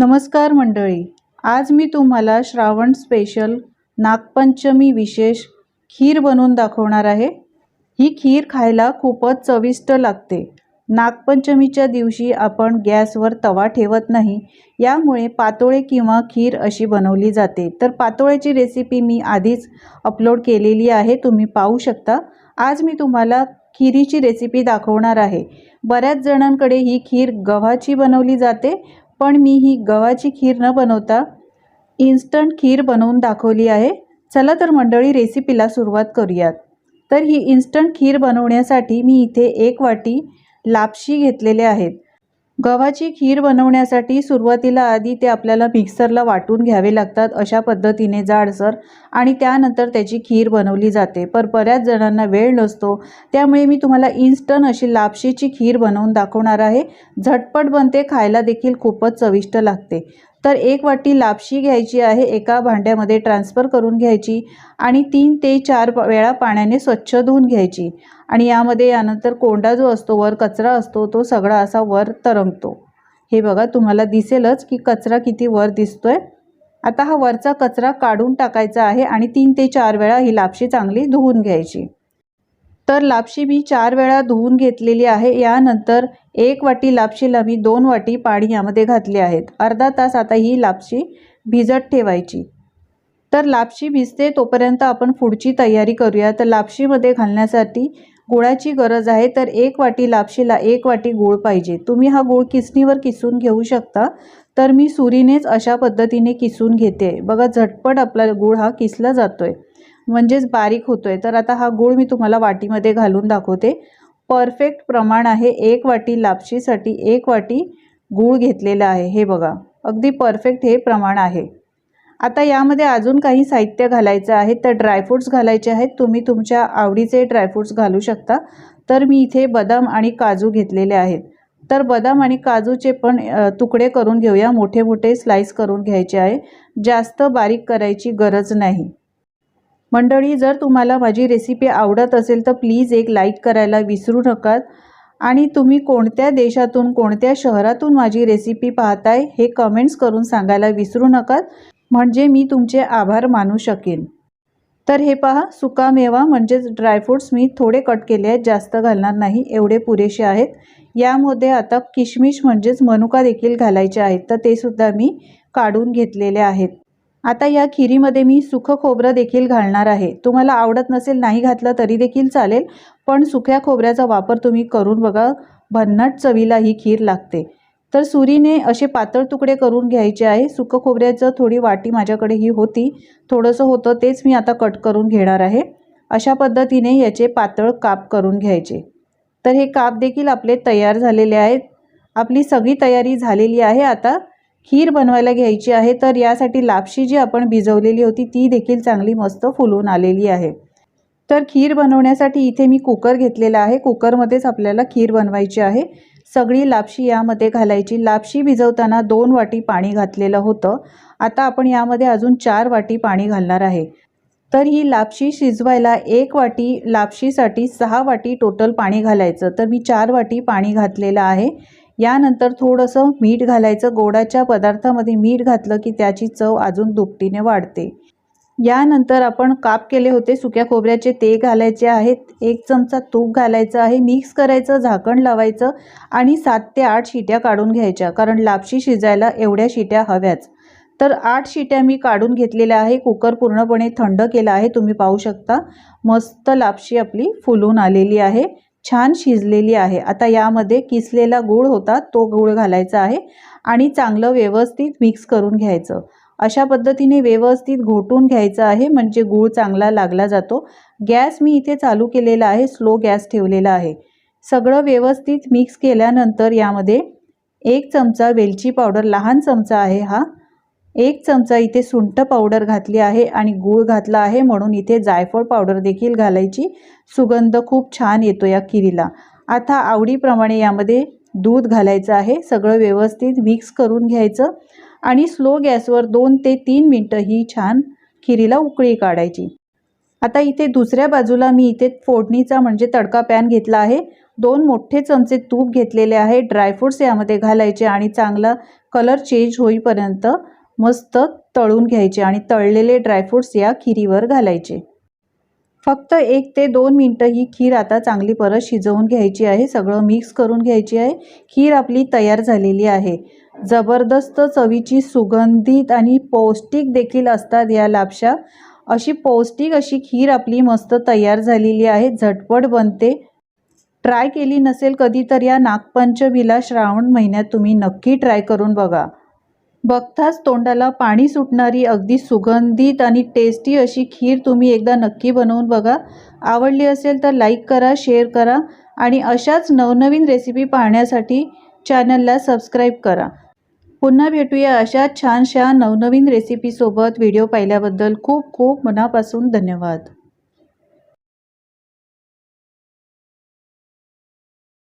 नमस्कार मंडळी. आज मी तुम्हाला श्रावण स्पेशल नागपंचमी विशेष खीर बनवून दाखवणार आहे. ही खीर खायला खूपच चविष्ट लागते. नागपंचमीच्या दिवशी आपण गॅसवर तवा ठेवत नाही यामुळे पातोळे किंवा खीर अशी बनवली जाते. तर पातोळ्याची रेसिपी मी आधीच अपलोड केलेली आहे तुम्ही पाहू शकता. आज मी तुम्हाला खिरीची रेसिपी दाखवणार आहे. बऱ्याच जणांकडे ही खीर गव्हाची बनवली जाते पण मी ही गव्हाची खीर न बनवता इन्स्टंट खीर बनवून दाखवली आहे. चला तर मंडळी रेसिपीला सुरुवात करूयात. तर ही इन्स्टंट खीर बनवण्यासाठी मी इथे एक वाटी लापशी घेतलेले आहेत. गव्हाची खीर बनवण्यासाठी सुरुवातीला आधी ते आपल्याला मिक्सरला वाटून घ्यावे लागतात अशा पद्धतीने जाडसर आणि त्यानंतर त्याची खीर बनवली जाते. पर बऱ्याच जणांना वेळ नसतो त्यामुळे मी तुम्हाला इन्स्टंट अशी लापशीची खीर बनवून दाखवणार आहे. झटपट बनते खायला देखील खूपच चविष्ट लागते. तर एक वाटी लापशी घ्यायची आहे एका भांड्यामध्ये ट्रान्सफर करून घ्यायची आणि तीन ते चार वेळा पाण्याने स्वच्छ धुवून घ्यायची. आणि यामध्ये यानंतर कोंडा जो असतो वर कचरा असतो तो सगळा असा वर तरंगतो. हे बघा तुम्हाला दिसेलच की कचरा किती वर दिसतोय. आता हा वरचा कचरा काढून टाकायचा आहे आणि तीन ते चार वेळा ही लापशी चांगली धुवून घ्यायची. तर लापशी मी चार वेळा धुवून घेतलेली आहे. यानंतर एक वाटी लापशीला मी दोन वाटी पाणी यामध्ये घातले आहेत. अर्धा तास आता ही लापशी भिजत ठेवायची. तर लापशी भिजते तोपर्यंत आपण पुढची तयारी करूया. तर लापशीमध्ये घालण्यासाठी गुळाची गरज आहे. तर एक वाटी लापशीला एक वाटी गूळ पाहिजे. तुम्ही हा गूळ किसणीवर किसून घेऊ शकता. तर मी सुरीनेच अशा पद्धतीने किसून घेते. बघा झटपट आपला गूळ हा किसला जातोय. म्हणजेच बारीक होतोय. तर आता हा गूळ मी तुम्हाला वाटीमध्ये घालून दाखवते. परफेक्ट प्रमाण आहे. एक वाटी लापशीसाठी एक वाटी गूळ घेतलेला आहे. हे बघा. अगदी परफेक्ट हे प्रमाण आहे. आता यामध्ये अजून काही साहित्य घालायचं आहे. तर ड्रायफ्रूट्स घालायचे आहेत. तुम्ही तुमच्या आवडीचे ड्रायफ्रूट्स घालू शकता. तर मी इथे बदाम आणि काजू घेतलेले आहेत. तर बदाम आणि काजूचे पण तुकडे करून घेऊया. मोठे मोठे स्लाईस करून घ्यायचे आहे. जास्त बारीक करायची गरज नाही. मंडळी जर तुम्हाला माझी रेसिपी आवडत असेल तर प्लीज एक लाईक करायला विसरू नका आणि तुम्ही कोणत्या देशातून कोणत्या शहरातून माझी रेसिपी पाहताय हे कमेंट्स करून सांगायला विसरू नका म्हणजे मी तुमचे आभार मानू शकेन. तर हे पहा सुका मेवा म्हणजेच ड्रायफ्रूट्स मी थोडे कट केले आहेत जास्त घालणार नाही एवढे पुरेसे आहेत. यामध्ये आता किशमिश म्हणजेच मनुका देखील घालायचे आहेत तर ते सुद्धा मी काढून घेतलेले आहेत. आता या खिरीमध्ये मी सुखं खोबरं देखील घालणार आहे. तुम्हाला आवडत नसेल नाही घातलं तरी देखील चालेल पण सुक्या खोबऱ्याचा वापर तुम्ही करून बघा भन्नाट चवीला ही खीर लागते. तर सुरीने असे पातळ तुकडे करून घ्यायचे आहे. सुकं खोबऱ्याचं थोडी वाटी माझ्याकडे ही होती. थोडंसं होतं तेच मी आता कट करून घेणार आहे. अशा पद्धतीने याचे पातळ काप करून घ्यायचे. तर हे काप देखील आपले तयार झालेले आहेत. आपली सगळी तयारी झालेली आहे आता. खीर बनवायला घ्यायची आहे तर यासाठी लापशी जी आपण भिजवलेली होती ती देखील चांगली मस्त फुलून आलेली आहे. तर खीर बनवण्यासाठी इथे मी कुकर घेतलेला आहे. कुकरमध्येच आपल्याला खीर बनवायची आहे. सगळी लापशी यामध्ये घालायची. लापशी भिजवताना दोन वाटी पाणी घातलेलं होतं. आता आपण यामध्ये अजून चार वाटी पाणी घालणार आहे. तर ही लापशी शिजवायला एक वाटी लापशीसाठी सहा वाटी टोटल पाणी घालायचं. तर मी चार वाटी पाणी घातलेलं आहे. यानंतर थोडंसं मीठ घालायचं. गोडाच्या पदार्थामध्ये मीठ घातलं की त्याची चव अजून दुपटीने वाढते. यानंतर आपण काप केले होते. सुक्या खोबऱ्याचे ते घालायचे आहेत. एक चमचा तूप घालायचं आहे. मिक्स करायचं झाकण लावायचं आणि सात ते आठ शिट्या काढून घ्यायच्या. कारण लापशी शिजायला एवढ्या शिट्या हव्याच. तर आठ शिट्या मी काढून घेतलेल्या आहे. कुकर पूर्णपणे थंड केला आहे. तुम्ही पाहू शकता मस्त लापशी आपली फुलून आलेली आहे. छान शिजलेली आहे. आता यामध्ये किसलेला गूळ होता तो गूळ घालायचा आहे आणि चांगलं व्यवस्थित मिक्स करून घ्यायचं. अशा पद्धतीने व्यवस्थित घोटून घ्यायचं आहे म्हणजे गूळ चांगला लागला जातो. गॅस मी इथे चालू केलेला आहे स्लो गॅस ठेवलेला आहे. सगळं व्यवस्थित मिक्स केल्यानंतर यामध्ये एक चमचा वेलची पावडर लहान चमचा आहे हा. एक चमचा इथे सुंठ पावडर घातली आहे आणि गूळ घातला आहे म्हणून इथे जायफळ पावडर देखील घालायची. सुगंध खूप छान येतो या खिरीला आता आवडीप्रमाणे यामध्ये दूध घालायचं आहे. सगळं व्यवस्थित मिक्स करून घ्यायचं आणि स्लो गॅसवर दोन ते तीन मिनटं ही छान खिरीला उकळी काढायची. आता इथे दुसऱ्या बाजूला मी इथे फोडणीचा म्हणजे तडका पॅन घेतला आहे. दोन मोठे चमचे तूप घेतलेले आहे. ड्रायफ्रूट्स यामध्ये घालायचे आणि चांगला कलर चेंज होईपर्यंत मस्त तळून घ्यायचे आणि तळलेले ड्रायफ्रूट्स या खिरीवर घालायचे. फक्त एक ते दोन मिनटं ही खीर आता चांगली परत शिजवून घ्यायची आहे. सगळं मिक्स करून घ्यायची आहे. खीर आपली तयार झालेली आहे. जबरदस्त चवीची सुगंधित आणि पौष्टिक देखील असतात या लापशा. अशी पौष्टिक अशी खीर आपली मस्त तयार झालेली आहे. झटपट बनते. ट्राय केली नसेल कधी तर या नागपंचमीला श्रावण महिन्यात तुम्ही नक्की ट्राय करून बघा. बघताच तोंडाला पाणी सुटणारी अगदी सुगंधित आणि टेस्टी अशी खीर तुम्ही एकदा नक्की बनवून बघा. आवडली असेल तर लाईक करा शेअर करा आणि अशाच नवनवीन रेसिपी पाहण्यासाठी चॅनलला सबस्क्राईब करा. पुन्हा भेटूया अशा छानशा नवनवीन रेसिपीसोबत व्हिडिओ पाहिल्याबद्दल खूप खूप मनापासून धन्यवाद.